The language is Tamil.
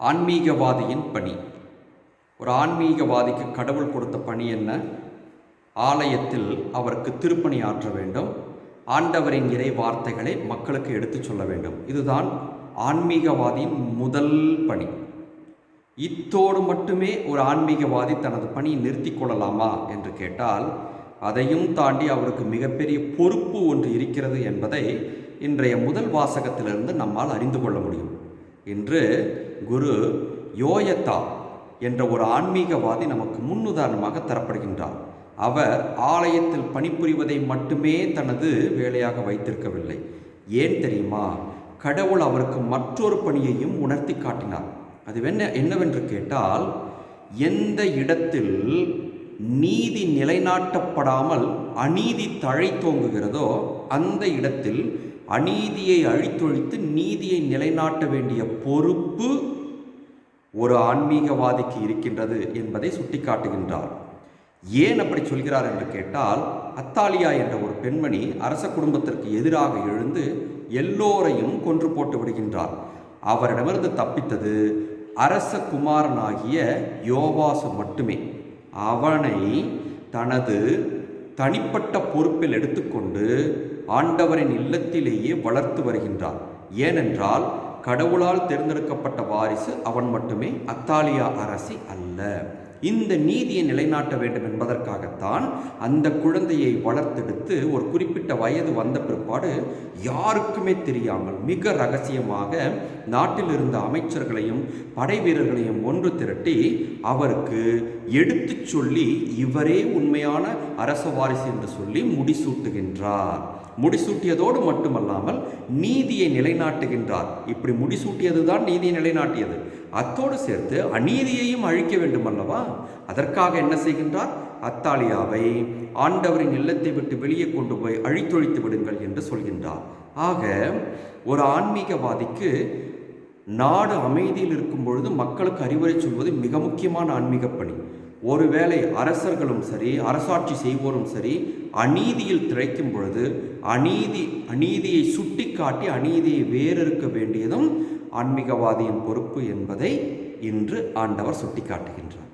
ஆன்மீகவாதியின் பணி. ஒரு ஆன்மீகவாதிக்கு கடவுள் கொடுத்த பணி என்ன? ஆலயத்தில் அவருக்கு திருப்பணி ஆற்ற வேண்டும். ஆண்டவரின் இறை வார்த்தைகளை மக்களுக்கு எடுத்துச் சொல்ல வேண்டும். இதுதான் ஆன்மீகவாதியின் முதல் பணி. இத்தோடு மட்டுமே ஒரு ஆன்மீகவாதி தனது பணியை நிறுத்தி கொள்ளலாமா என்று கேட்டால் அதையும் தாண்டி அவருக்கு மிகப்பெரிய பொறுப்பு ஒன்று இருக்கிறது என்பதை இன்றைய முதல் வாசகத்திலிருந்து நம்மால் அறிந்து கொள்ள முடியும். இன்று குரு யோயத்தா என்ற ஒரு ஆன்மீகவாதி நமக்கு முன்னுதாரணமாக தரப்படுகின்றார். அவர் ஆலயத்தில் பணிபுரிவதை மட்டுமே தனது வேலையாக வைத்திருக்கவில்லை. ஏன் தெரியுமா? கடவுள் அவருக்கு மற்றொரு பணியையும் உணர்த்தி காட்டினார். அது என்ன என்னவென்று கேட்டால் எந்த இடத்தில் நீதி நிலைநாட்டப்படாமல் அநீதி தழைத்தோங்குகிறதோ அந்த இடத்தில் அநீதியை அழித்தொழித்து நீதியை நிலைநாட்ட வேண்டிய பொறுப்பு ஒரு ஆன்மீகவாதிக்கு இருக்கின்றது என்பதை சுட்டிக்காட்டுகின்றார். ஏன் அப்படி சொல்கிறார் என்று கேட்டால் அத்தாலியா என்ற ஒரு பெண்மணி அரச குடும்பத்திற்கு எதிராக எழுந்து எல்லோரையும் கொன்று போட்டு விடுகின்றார். அவரிடமிருந்து தப்பித்தது அரச குமாரனாகிய யோவாசு மட்டுமே. அவனை தனது தனிப்பட்ட பொறுப்பில் எடுத்துக்கொண்டு ஆண்டவரின் இல்லத்திலேயே வளர்த்து வருகின்றார் ஏனென்றால் கடவுளால் தேர்ந்தெடுக்கப்பட்ட வாரிசு அவன் மட்டுமே அத்தாலியா அரசி அல்ல. இந்த நீதியை நிலைநாட்ட வேண்டும் என்பதற்காகத்தான் அந்த குழந்தையை வளர்த்தெடுத்து ஒரு குறிப்பிட்ட வயது வந்த பிற்பாடு யாருக்குமே தெரியாமல் மிக ரகசியமாக நாட்டில் இருந்த அமைச்சர்களையும் படை வீரர்களையும் ஒன்று திரட்டி அவருக்கு எடுத்துச் சொல்லி இவரே உண்மையான அரச வாரிசு என்று சொல்லி முடிசூட்டுகின்றார். முடிசூட்டியதோடு மட்டுமல்லாமல் நீதியை நிலைநாட்டுகின்றார். இப்படி முடிசூட்டியது தான் நீதியை நிலைநாட்டியது. அத்தோடு சேர்த்து அநீதியையும் அழிக்க வேண்டும் அல்லவா அதற்காக என்ன செய்கின்றார்? அத்தாலியாவை ஆண்டவரின் இல்லத்தை விட்டு வெளியே கொண்டு போய் அழித்தொழித்து விடுங்கள் என்று சொல்கின்றார். ஆக ஒரு ஆன்மீகவாதிக்கு நாடு அமைதியில் இருக்கும் பொழுது மக்களுக்கு அறிவுரை சொல்வது மிக முக்கியமான ஆன்மீக பணி. ஒருவேளை அரசர்களும் சரி அரசாட்சி செய்வோரும் சரி அநீதியில் திரைக்கும் பொழுது அநீதி அநீதியை சுட்டி காட்டி அநீதியை வேறறுக்க வேண்டியதும் ஆன்மீகவாதியின் பொறுப்பு என்பதை இன்று ஆண்டவர் சுட்டிக்காட்டுகின்றார்.